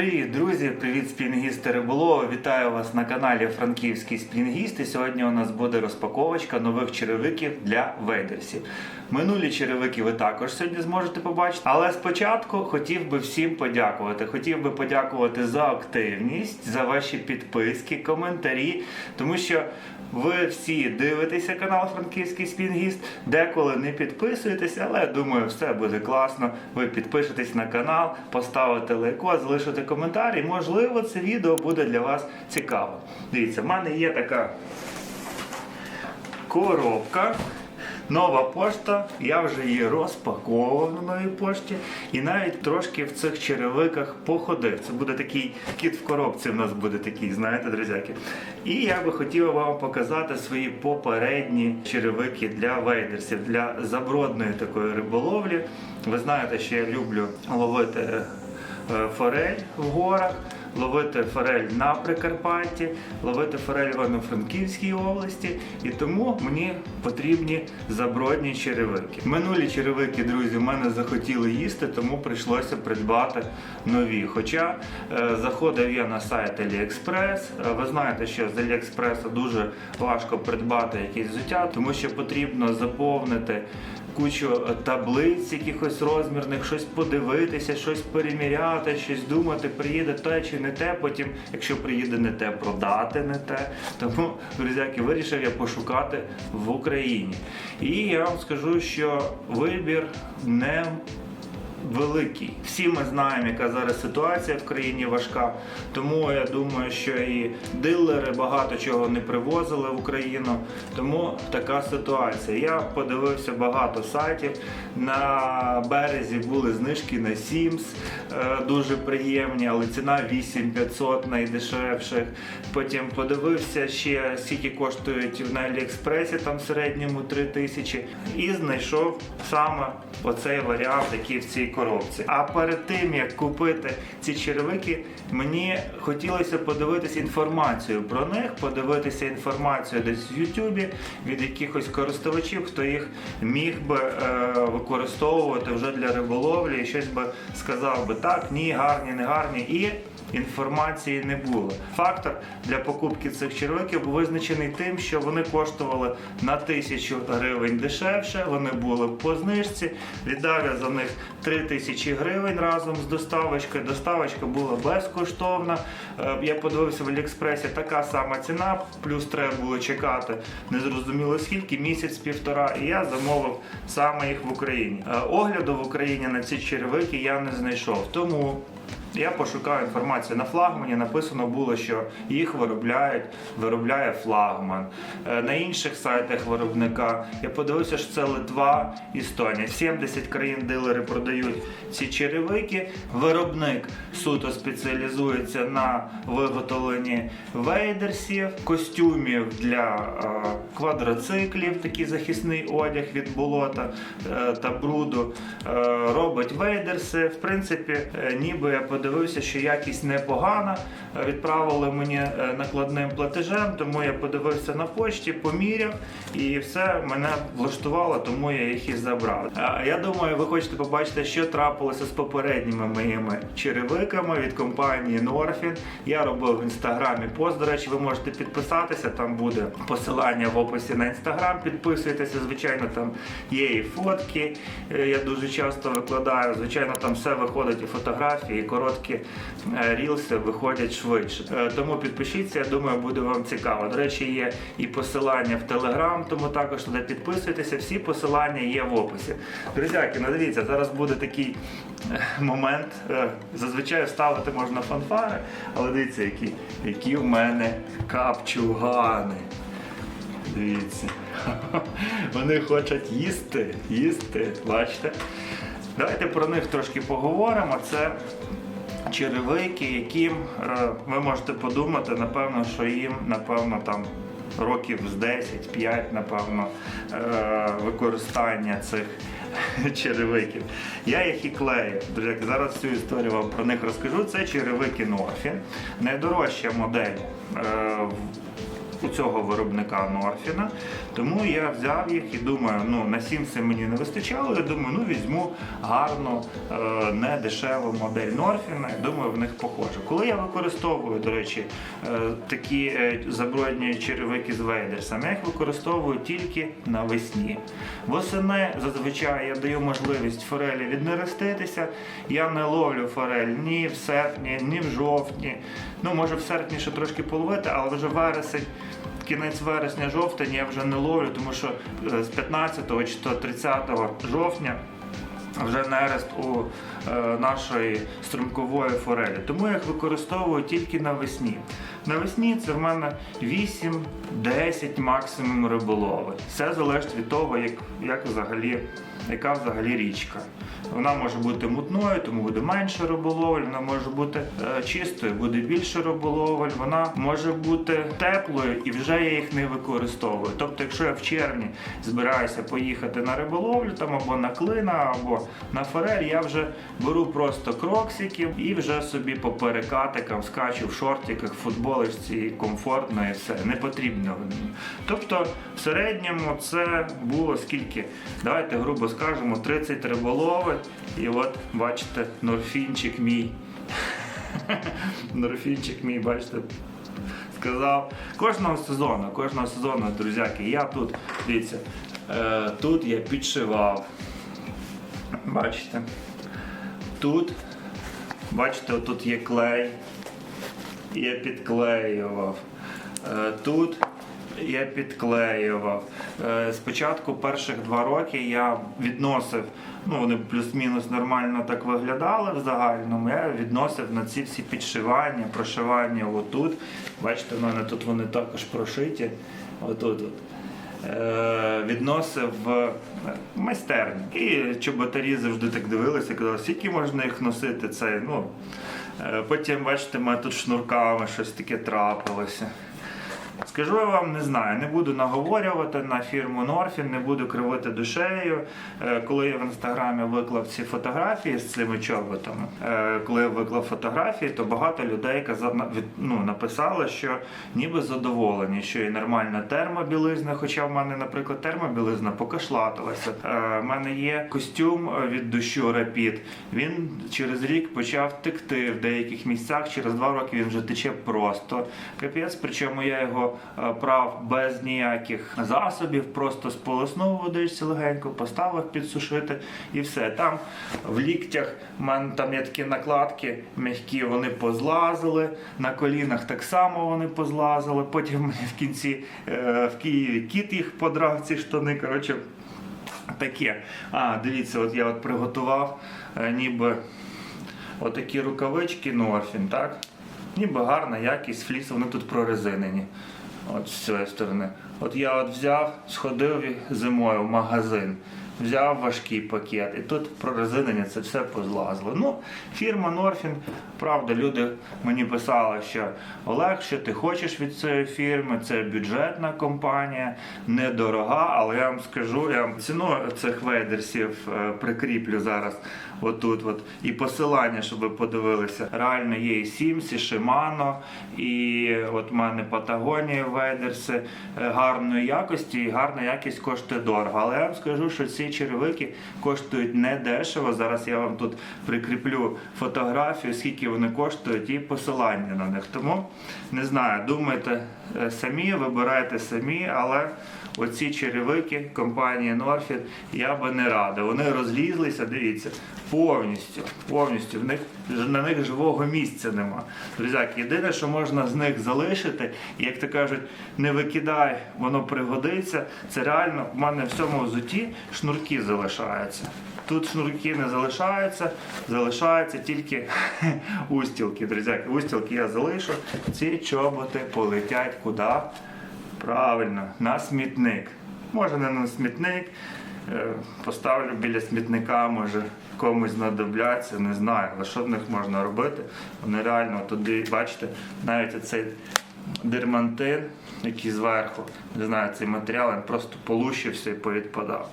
Привіт, друзі! Привіт, спінгісти Риболова! Вітаю вас на каналі Франківський Спінгіст. І сьогодні у нас буде розпаковочка нових черевиків для вейдерсів. Минулі черевики ви також сьогодні зможете побачити. Але спочатку хотів би всім подякувати. Хотів би подякувати за активність, за ваші підписки, коментарі, тому що ви всі дивитеся канал Франківський Спінгіст, деколи не підписуєтеся, але я думаю, все буде класно. Ви підпишетесь на канал, поставите лайко, залишите коментар, і можливо це відео буде для вас цікаво. Дивіться, в мене є така коробка. Нова пошта, я вже її розпаковував на новій пошті і навіть трошки в цих черевиках походив. Це буде такий кіт в коробці. в нас буде такий, знаєте, друзяки. І я би хотів вам показати свої попередні черевики для вейдерсів, для забродної такої риболовлі. Ви знаєте, що я люблю ловити е, форель в горах ловити форель на Прикарпатті, ловити форель в Івано-Франківській області, і тому мені потрібні забродні черевики. Минулі черевики, друзі, в мене захотіли їсти, тому прийшлося придбати нові. Хоча е, заходив я на сайт AliExpress, е, ви знаєте, що з AliExpress дуже важко придбати якісь взуття, тому що потрібно заповнити кучу таблиць, якихось розмірних, щось подивитися, щось переміряти, щось думати, приїде те чи не те. Потім, якщо приїде не те, продати не те. Тому, друзяки, вирішив я пошукати в Україні. І я вам скажу, що вибір не великий. Всі ми знаємо, яка зараз ситуація в країні важка. Тому я думаю, що і дилери багато чого не привозили в Україну. Тому така ситуація. Я подивився багато сайтів. На березі були знижки на Sims, е, дуже приємні, але ціна 8500 найдешевших. Потім подивився ще скільки коштують на Аліекспресі, там в середньому 3000. І знайшов саме оцей варіант, який в цій коробці. А перед тим як купити ці черевики, мені хотілося подивитися інформацію про них, подивитися інформацію десь в Ютубі від якихось користувачів, хто їх міг би е, використовувати вже для риболовлі і щось би сказав би так, ні, гарні, не гарні. І інформації не було. Фактор для покупки цих червиків визначений тим, що вони коштували на тисячу гривень дешевше, вони були по знижці. Віддав за них 3 тисячі гривень разом з доставочкою. Доставочка була безкоштовна. Е, Я подивився в Аліекспресі така сама ціна, плюс треба було чекати незрозуміло скільки, місяць-півтора, і я замовив саме їх в Україні. Е, Огляду в Україні на ці черевики я не знайшов. Тому я пошукав інформацію на флагмані. Написано було, що їх виробляють, виробляє флагман. Е, На інших сайтах виробника я подивився, що це Литва, Естонія. 70 країн дилери продають ці черевики. Виробник суто спеціалізується на виготовленні вейдерсів, костюмів для е, квадроциклів, такий захисний одяг від болота е, та бруду. Робить вейдерси. В принципі, ніби я подивився, що якість непогана. Відправили мені е, накладним платежем, тому я подивився на почті, поміряв і все мене влаштувало, тому я їх і забрав. Я думаю, ви хочете побачити, що трапилося з попередніми моїми черевиками від компанії Norfin. Я робив в інстаграмі пост. До речі, ви можете підписатися. Там буде посилання в описі на інстаграм. Підписуйтеся, звичайно, там є і фотки. е, Я дуже часто викладаю. Звичайно, там все виходить і фотографії, і короткі е, рілси виходять швидше. Е, Тому підпишіться, я думаю, буде вам цікаво. До речі, є і посилання в Телеграм, тому також туди підписуйтеся. Всі посилання є в описі. Друзяки, ну дивіться, зараз буде такий е, момент. Зазвичай ставити можна фанфари, але дивіться, які, які в мене капчугани. Дивіться. Вони хочуть їсти, їсти, бачите? Давайте про них трошки поговоримо. Це черевики, яким е, ви можете подумати, напевно, що їм, напевно, там років з 10-5, напевно, е, використання цих черевиків. Я їх і клею. Зараз цю історію вам про них розкажу. Це черевики Норфі, Найдорожча модель е, у цього виробника Норфіна. Тому я взяв їх і думаю, ну на 7 це мені не вистачало. Я думаю, ну візьму гарну, е, не дешеву модель Норфіна. і Думаю, в них похоже. Коли я використовую, до речі, е, такі е, забродні черевики з вейдерсами, я їх використовую тільки навесні. Восени зазвичай я даю можливість форелі віднереститися. Я не ловлю форель ні в серпні, ні в жовтні. Ну, може в серпні ще трошки половити, але вже вересень. Кінець вересня, жовтень я вже не ловлю, тому що е, з 15 чи то 30 жовтня вже нерест у е, нашої струмкової форелі. Тому я їх використовую тільки навесні. Навесні це в мене 8-10 максимум риболови. Все залежить від того, як, як взагалі, яка взагалі річка. Вона може бути мутною, тому буде менше риболовель, вона може бути е, чистою, буде більше риболовель, вона може бути теплою і вже я їх не використовую. Тобто, якщо я в червні збираюся поїхати на риболовлю там або на клина, або на форель, я вже беру просто кроксиків і вже собі по перекатикам скачу в шортиках, в футболочці комфортно і все. Не потрібно. Тобто, в середньому це було скільки? Давайте грубо скажемо, 30 риболовель. І от бачите, норфінчик мій. Норфінчик мій, бачите, сказав. Кожного сезону, кожного сезону, друзяки, я тут, дивіться, е, тут я підшивав. Бачите? Тут, бачите, тут є клей. Я підклеював. Е, Тут я підклеював. Е, Спочатку перших два роки я відносив, ну вони плюс-мінус нормально так виглядали в загальному. Я відносив на ці всі підшивання, прошивання отут. Бачите, в мене тут вони також прошиті. Отут. От. Е, Відносив в майстерню. І чоботарі завжди так дивилися, казали, скільки можна їх носити. Це, ну, Е, Потім, бачите, мене тут шнурками щось таке трапилося. Скажу я вам, не знаю, не буду наговорювати на фірму Норфін, не буду кривити душею. Е, Коли я в інстаграмі виклав ці фотографії з цими чоботами, е, коли я виклав фотографії, то багато людей казав, ну, написали, що ніби задоволені, що і нормальна термобілизна, хоча в мене, наприклад, термобілизна покашлатилася. Е, В мене є костюм е, від дощу Рапід. Він через рік почав текти в деяких місцях. Через два роки він вже тече просто капець. Причому я його е, прав без ніяких засобів, просто сполоснув водичці легенько, поставив підсушити і все. Там в ліктях в мене там є такі накладки м'які, вони позлазили. На колінах так само вони позлазили. Потім мені в кінці е, в Києві кіт їх подрав ці штани. Коротше, таке. А, дивіться, от я от приготував е, ніби отакі рукавички Норфін, так? Ніби гарна якість фліс, вони тут прорезинені. От з цієї сторони. От я от взяв, сходив зимою в магазин, взяв важкий пакет, і тут прорезинення це все позлазило. Ну, фірма Норфін, правда, люди мені писали, що Олег, що ти хочеш від цієї фірми, це бюджетна компанія, недорога, але я вам скажу, я вам ціну цих вейдерсів е, прикріплю зараз отут. От, і посилання, щоб ви подивилися. Реально є і Sims, і Shimano, і от в мене Патагонія вейдерси е, гарної якості, і гарна якість коштує дорого. Але я вам скажу, що ці черевики коштують не дешево. Зараз я вам тут прикріплю фотографію, скільки вони коштують, і посилання на них. Тому не знаю, думайте е, самі, вибирайте самі, але. Оці черевики компанії Norfit я би не радив. Вони розлізлися, дивіться, повністю. Повністю. В них на них живого місця нема. Друзяки, єдине, що можна з них залишити, як то кажуть, не викидай, воно пригодиться. Це реально в мене в цьому взуті шнурки залишаються. Тут шнурки не залишаються, залишаються тільки устілки. Друзяки, устілки я залишу. Ці чоботи полетять куди? Правильно, на смітник. Може не на смітник. е, Поставлю біля смітника, може комусь знадобляться, не знаю. Але що в них можна робити? Вони реально туди, бачите, навіть цей дермантин, який зверху, не знаю, цей матеріал, він просто полущився і повідпадав.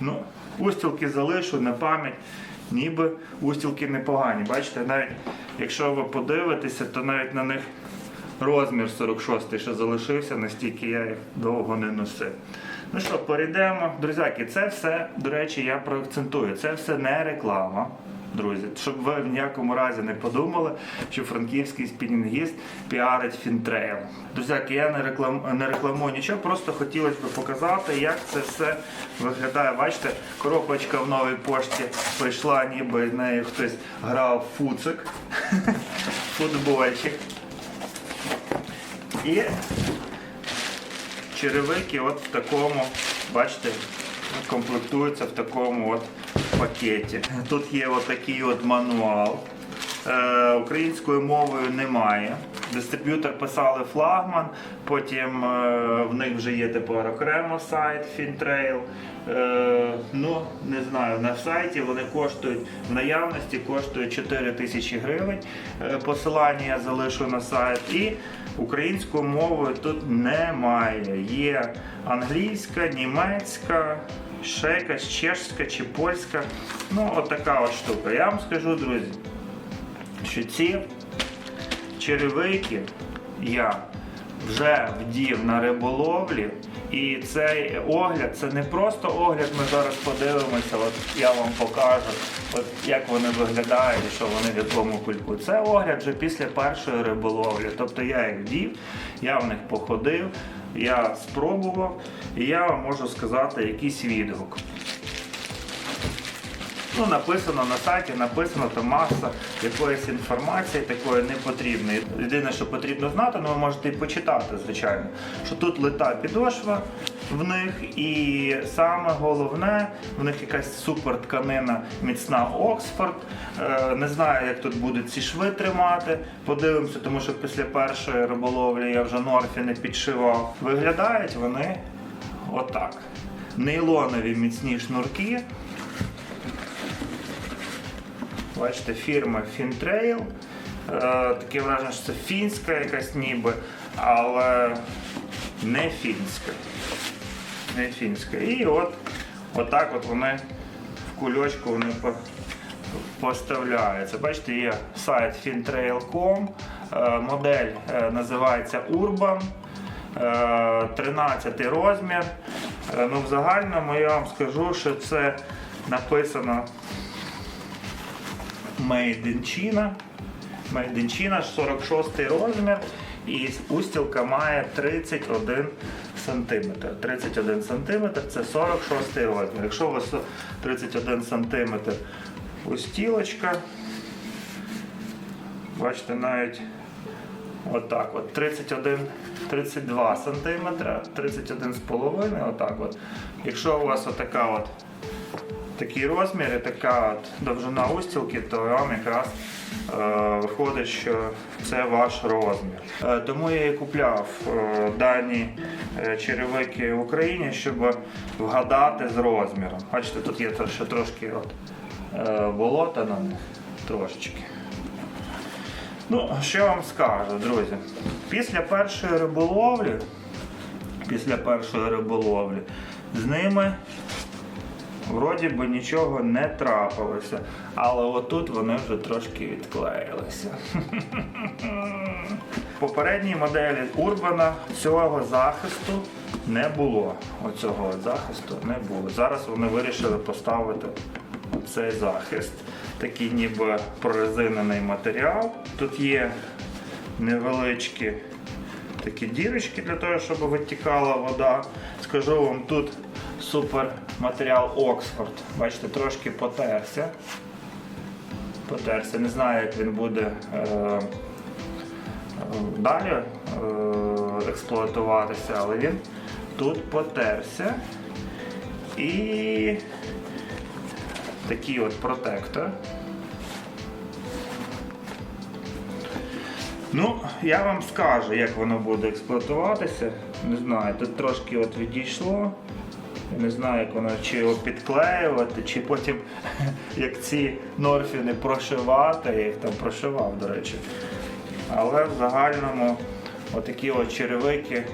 Ну, устілки залишу на пам'ять. Ніби устілки непогані. Бачите, навіть якщо ви подивитеся, то навіть на них розмір 46 ще залишився, настільки я їх довго не носив. Ну що, перейдемо. Друзяки, це все, до речі, я проакцентую. Це все не реклама. Друзі, щоб ви в ніякому разі не подумали, що франківський спінінгіст піарить фінтрейл. Друзяки, я не, реклам... не рекламую нічого, просто хотілося б показати, як це все виглядає. Бачите, коробочка в новій пошті прийшла, ніби з нею хтось грав фуцик, футбольчик. І черевики от в такому, бачите, комплектуються в такому от пакеті. Тут є от такий от мануал. Е, українською мовою немає. Дистриб'ютор писали флагман, потім е, в них вже є тепер окремо сайт. Е, ну, не знаю, на сайті вони коштують в наявності коштують 4 тисячі гривень. Е, посилання я залишу на сайт. І українською мовою тут немає. Є англійська, німецька, ще якась чешська чи польська. Ну, от така от штука. Я вам скажу, друзі, що ці черевики я вже вдів на риболовлі. І цей огляд це не просто огляд. Ми зараз подивимося. От я вам покажу, от як вони виглядають, що вони в якому кульку. Це огляд вже після першої риболовлі. Тобто я їх вдів, я в них походив, я спробував, і я вам можу сказати якийсь відгук. Ну, написано на сайті, написано там маса якоїсь інформації такої не потрібної. Єдине, що потрібно знати, ну ви можете і почитати, звичайно, що тут лита підошва в них, і саме головне, в них якась супер тканина міцна Оксфорд. Е, не знаю, як тут будуть ці шви тримати. Подивимося, тому що після першої риболовлі я вже норфі не підшивав. Виглядають вони отак. Нейлонові міцні шнурки. Бачите, фірма Fintrail. Е, таке враження, що це фінська якась ніби, але не фінська. Не фінська. І от отак от вони в кульочку вони поставляються. Бачите, є сайт fintrail.com, е, модель е, називається Urban. Е, 13 розмір. Ну, в загальному я вам скажу, що це написано Made in China. Made in China, 46 розмір. І устілка має 31 сантиметр. 31 сантиметр це 46 розмір. Якщо у вас 31 сантиметр устілочка, бачите, навіть отак от 31, 32 сантиметра, 31 з отак от. Якщо у вас отака от такий розмір і така от довжина устілки, то вам якраз е, виходить, що це ваш розмір. Е, тому я і купляв е, дані е, черевики в Україні, щоб вгадати з розміром. Бачите, тут є ще трошки от, е, болота на них, трошечки. Ну, що я вам скажу, друзі? Після першої риболовлі, після першої риболовлі, з ними Вроді би нічого не трапилося, але отут вони вже трошки відклеїлися. Попередній моделі Урбана цього захисту не було. Оцього захисту не було. Зараз вони вирішили поставити цей захист. Такий ніби прорезинений матеріал. Тут є невеличкі такі дірочки для того, щоб витікала вода. Скажу вам, тут супер матеріал Оксфорд. Бачите, трошки потерся. Потерся. Не знаю, як він буде е, далі е, експлуатуватися, але він тут потерся. І такий от протектор. Ну, я вам скажу, як воно буде експлуатуватися. Не знаю, тут трошки от відійшло. Я не знаю, як воно чи його підклеювати, чи потім, як ці норфіни прошивати, я їх там прошивав, до речі. Але в загальному отакі от черевики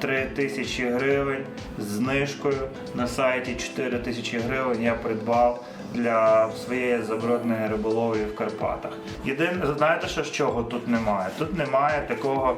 3 тисячі гривень з знижкою на сайті 4 тисячі гривень я придбав для своєї забродної риболовлі в Карпатах. Єдине, знаєте, що з чого тут немає? Тут немає такого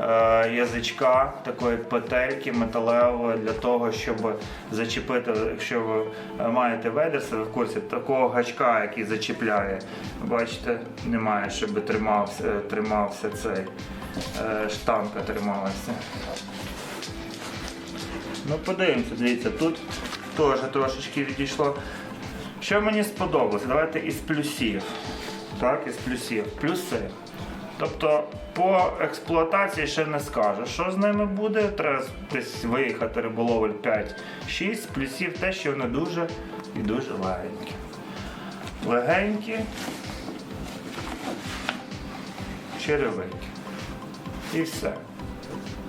е, язичка, такої петельки металевої для того, щоб зачепити, якщо ви е, маєте ведерса, ви в курсі такого гачка, який зачіпляє. Бачите, немає, щоб тримався, тримався цей е, штанга трималася. Ну, подивимося, дивіться, тут теж трошечки відійшло. Що мені сподобалося? Давайте із плюсів. Так, із плюсів. Плюси. Тобто по експлуатації ще не скажу. Що з ними буде? Треба десь виїхати риболовель 5-6. З плюсів те, що вони дуже і дуже легенькі. Легенькі. Черевики. І все.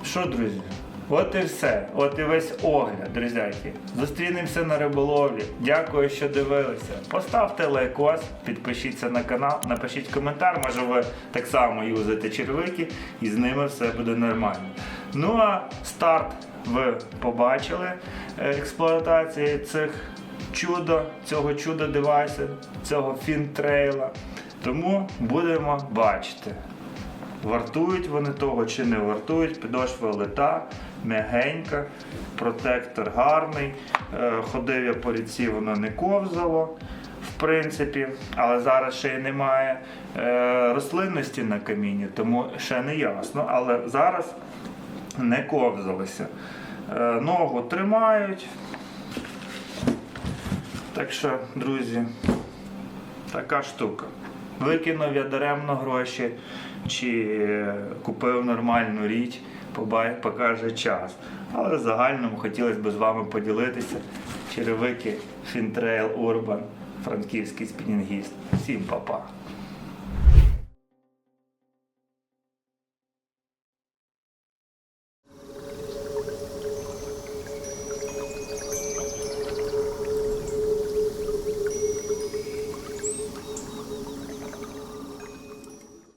Що, друзі? От і все. От і весь огляд, друзяки. Зустрінемося на риболовлі. Дякую, що дивилися. Поставте лайкос, підпишіться на канал, напишіть коментар, може ви так само юзаєте червики і з ними все буде нормально. Ну а старт ви побачили е, експлуатації цих чудо, цього чудо девайсу, цього фінтрейла. Тому будемо бачити. Вартують вони того чи не вартують, підошва лита, м'ягенька, протектор гарний. Е, Ходив я по ріці, воно не ковзало, в принципі, але зараз ще й немає е, рослинності на каміні, тому ще не ясно. Але зараз не ковзалося. Е, Ногу тримають. Так що, друзі, така штука. Викинув я даремно гроші чи купив нормальну річ, покаже час. Але в загальному хотілося б з вами поділитися. Черевики Фінтрейл Урбан, франківський спінінгіст. Всім па-па.